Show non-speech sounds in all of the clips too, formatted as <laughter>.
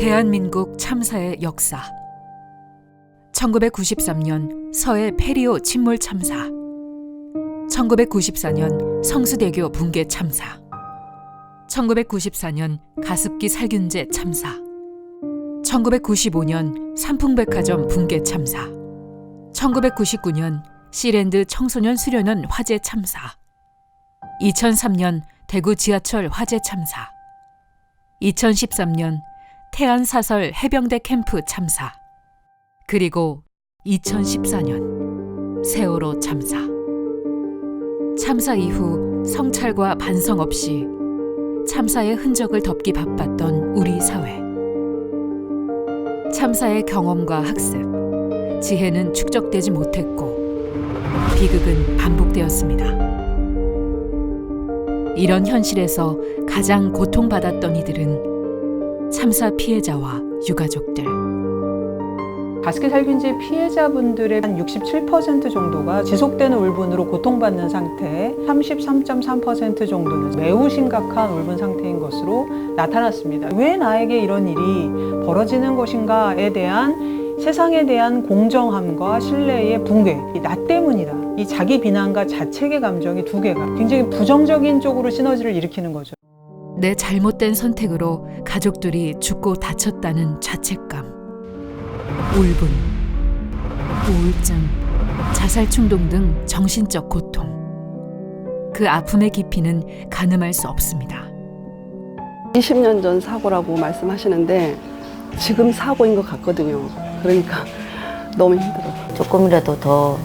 대한민국 참사의 역사. 1993년 서해 페리오 침몰 참사. 1994년 성수대교 붕괴 참사. 1994년 가습기 살균제 참사. 1995년 삼풍백화점 붕괴 참사. 1999년 시랜드 청소년 수련원 화재 참사. 2003년 대구 지하철 화재 참사. 2013년 태안사설 해병대 캠프 참사. 그리고 2014년 세월호 참사. 참사 이후 성찰과 반성 없이 참사의 흔적을 덮기 바빴던 우리 사회. 참사의 경험과 학습 지혜는 축적되지 못했고 비극은 반복되었습니다. 이런 현실에서 가장 고통받았던 이들은 참사 피해자와 유가족들. 가습기 살균제 피해자분들의 한 67% 정도가 지속되는 울분으로 고통받는 상태, 33.3% 정도는 매우 심각한 울분 상태인 것으로 나타났습니다. 왜 나에게 이런 일이 벌어지는 것인가에 대한 세상에 대한 공정함과 신뢰의 붕괴, 이나 때문이다. 이 자기 비난과 자책의 감정이 두 개가 굉장히 부정적인 쪽으로 시너지를 일으키는 거죠. 내 잘못된 선택으로 가족들이 죽고 다쳤다는 자책감. 울분, 우울증, 자살 충동 등 정신적 고통. 그 아픔의 깊이는 가늠할 수 없습니다. 20년 전 사고라고 말씀하시는데 지금 사고인 것 같거든요. 그러니까 <laughs> 너무 힘들어. 조금이라도 더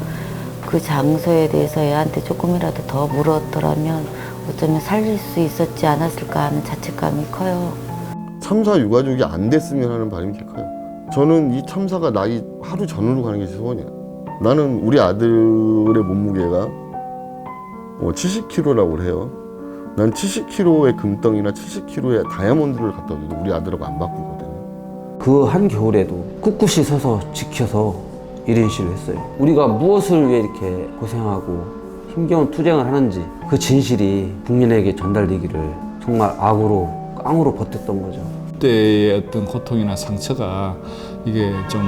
그 장소에 대해서 애한테 조금이라도 더 물었더라면 어쩌면 살릴 수 있었지 않았을까 하는 자책감이 커요. 참사 유가족이 안 됐으면 하는 바람이 제일 커요. 저는 이 참사가 나기 하루 전으로 가는 게 제 소원이야. 나는 우리 아들의 몸무게가 뭐 70kg라고 해요. 난 70kg의 금덩이나 70kg의 다이아몬드를 갖다 줘도 우리 아들하고 안 바꾸거든요. 그 한겨울에도 꿋꿋이 서서 지켜서 1인 시를 했어요. 우리가 무엇을 위해 이렇게 고생하고 힘겨운 투쟁을 하는지 그 진실이 국민에게 전달되기를 정말 악으로 깡으로 버텼던 거죠. 그때의 어떤 고통이나 상처가 이게 좀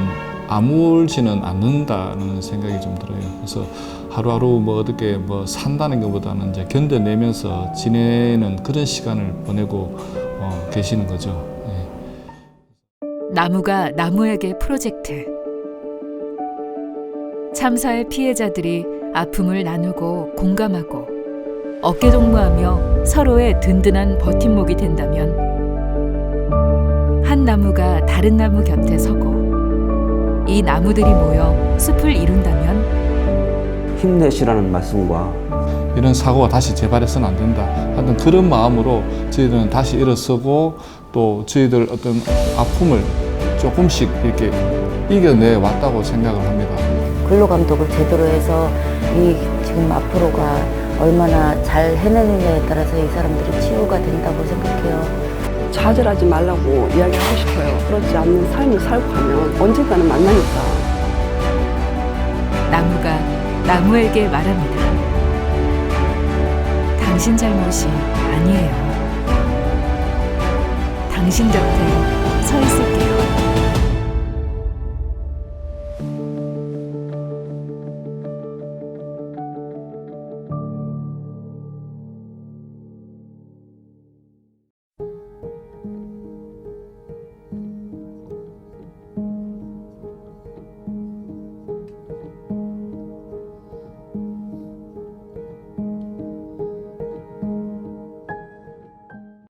아물지는 않는다는 생각이 좀 들어요. 그래서 하루하루 뭐 어떻게 뭐 산다는 것보다는 이제 견뎌내면서 지내는 그런 시간을 보내고 어, 계시는 거죠. 예. 나무가 나무에게 프로젝트. 참사의 피해자들이 아픔을 나누고 공감하고 어깨 동무하며 서로의 든든한 버팀목이 된다면 한 나무가 다른 나무 곁에 서고 이 나무들이 모여 숲을 이룬다면 힘내시라는 말씀과 이런 사고가 다시 재발해서는 안 된다. 하여튼 그런 마음으로 저희들은 다시 일어서고 또 저희들 어떤 아픔을 조금씩 이렇게 이겨내 왔다고 생각을 합니다. 근로감독을 제대로 해서 이 지금 앞으로가 얼마나 잘 해내느냐에 따라서 이 사람들이 치유가 된다고 생각해요. 좌절하지 말라고 이야기하고 싶어요. 그렇지 않는 삶을 살고 가면 언젠가는 만나니까. 나무가 나무에게 말합니다. 당신 잘못이 아니에요. 당신 곁에 서 있을게요.